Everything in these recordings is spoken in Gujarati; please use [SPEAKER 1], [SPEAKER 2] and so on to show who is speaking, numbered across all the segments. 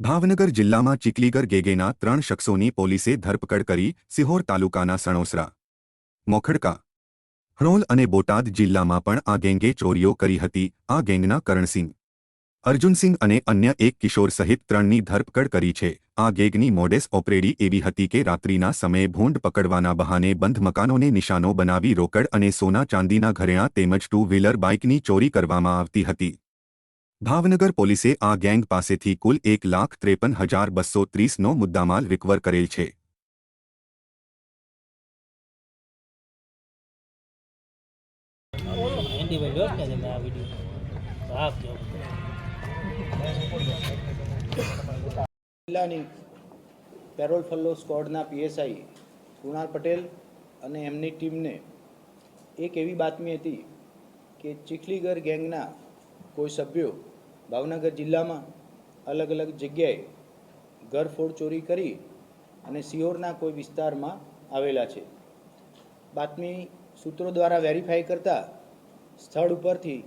[SPEAKER 1] ભાવનગર જિલ્લામાં ચીકલીગર ગેગેના ત્રણ શખ્સોની પોલીસે ધરપકડ કરી સિહોર તાલુકાના સણોસરા, મોખડકા હરોલ અને બોટાદ જિલ્લામાં પણ આ ગેંગે ચોરીઓ કરી હતી. આ ગેંગના કરણસિંહ, અર્જુનસિંહ અને અન્ય એક કિશોર સહિત ત્રણની ધરપકડ કરી છે. આ ગેંગની મોડેસ ઓપરેડી એવી હતી કે રાત્રિના સમયે ભૂંડ પકડવાના બહાને બંધ મકાનોને નિશાનો બનાવી રોકડ અને સોના ચાંદીના ઘરેણાં તેમજ ટુ વ્હીલર બાઇકની ચોરી કરવામાં આવતી હતી. ભાવનગર પોલીસે આ ગેંગ પાસેથી કુલ એક લાખ ત્રેપન હજાર બસો ત્રીસનો મુદ્દામાલ રિકવર કરેલ છે.
[SPEAKER 2] એન્ડી ભાઈ જોશ ને તમે આ વીડિયો તો આપજો
[SPEAKER 3] જિલ્લાની પેરોલ ફલ્લો સ્ક્વોડના પીએસઆઈ કુણાલ પટેલ અને એમની ટીમને એક એવી બાતમી હતી કે ચીખલીગર ગેંગના કોઈ સભ્યો ભાવનગર જિલ્લામાં અલગ અલગ જગ્યાએ ઘરફોડ ચોરી કરી અને સિહોરના કોઈ વિસ્તારમાં આવેલા છે. બાતમી સૂત્રો દ્વારા વેરીફાઈ કરતા સ્થળ ઉપરથી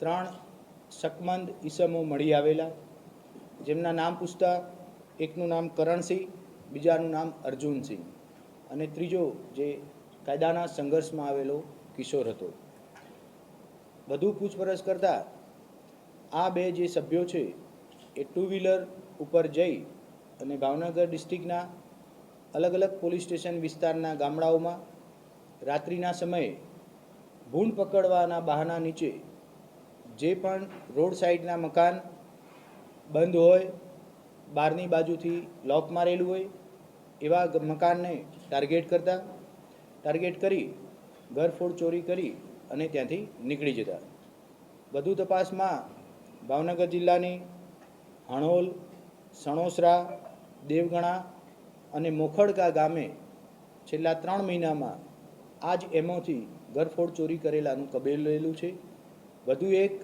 [SPEAKER 3] ત્રણ શકમંદ ઈસમો મળી આવેલા. જેમના નામ પૂછતા એકનું નામ કરણસિંહ, બીજાનું નામ અર્જુનસિંહ અને ત્રીજો જે કાયદાના સંઘર્ષમાં આવેલો કિશોર હતો. વધુ પૂછપરછ કરતાં આ બે જે સભ્યો છે, એ ટુ વ્હીલર ઉપર જઈ અને ભાવનગર ડિસ્ટ્રિક્ટના અલગ અલગ પોલીસ સ્ટેશન વિસ્તારના ગામડાઓમાં રાત્રિના સમયે ભૂંડ પકડવાના બહાના નીચે જે પણ રોડ સાઈડના મકાન બંધ હોય, બહારની બાજુથી લોક મારેલું હોય, એવા મકાનને ટાર્ગેટ કરતા ટાર્ગેટ કરી, ઘરફોડ ચોરી કરી અને ત્યાંથી નીકળી જતા. વધુ તપાસમાં ભાવનગર જિલ્લાની હણોલ, સણોસરા, દેવગણા અને મોખડકા ગામે છેલ્લા ત્રણ મહિનામાં આ જ એમોથી ઘરફોડ ચોરી કરેલાનું કબેલેલું છે. વધુ એક,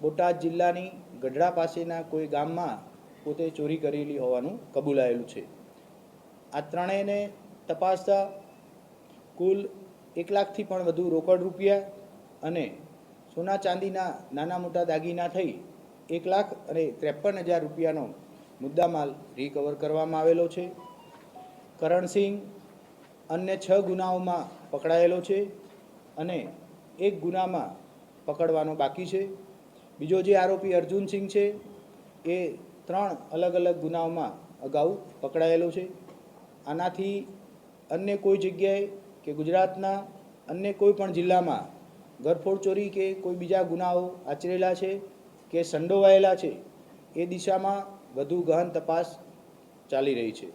[SPEAKER 3] બોટાદ જિલ્લાની ગઢડા પાસેના કોઈ ગામમાં પોતે ચોરી કરેલી હોવાનું કબૂલાયેલું છે. આ ત્રણેયને તપાસતા કુલ એક લાખથી પણ વધુ રોકડ રૂપિયા અને સોના ચાંદીના નાના મોટા દાગીના થઈ એક લાખ અને ત્રેપન હજાર રૂપિયાનો મુદ્દામાલ રિકવર કરવામાં આવેલો છે. કરણસિંહ અન્ય છ ગુનાઓમાં પકડાયેલો છે અને એક ગુનામાં પકડવાનો બાકી છે. બીજો જે આરોપી અર્જુનસિંહ છે, એ ત્રણ અલગ અલગ ગુનાઓમાં અગાઉ પકડાયેલો છે. આનાથી અન્ય કોઈ જગ્યાએ કે ગુજરાતના અન્ય કોઈ પણ જિલ્લામાં ઘરફોડ ચોરી કે કોઈ બીજા ગુનાઓ આચરેલા છે કે સંડોવાયેલા છે, એ દિશામાં વધુ ગહન તપાસ ચાલી રહી છે.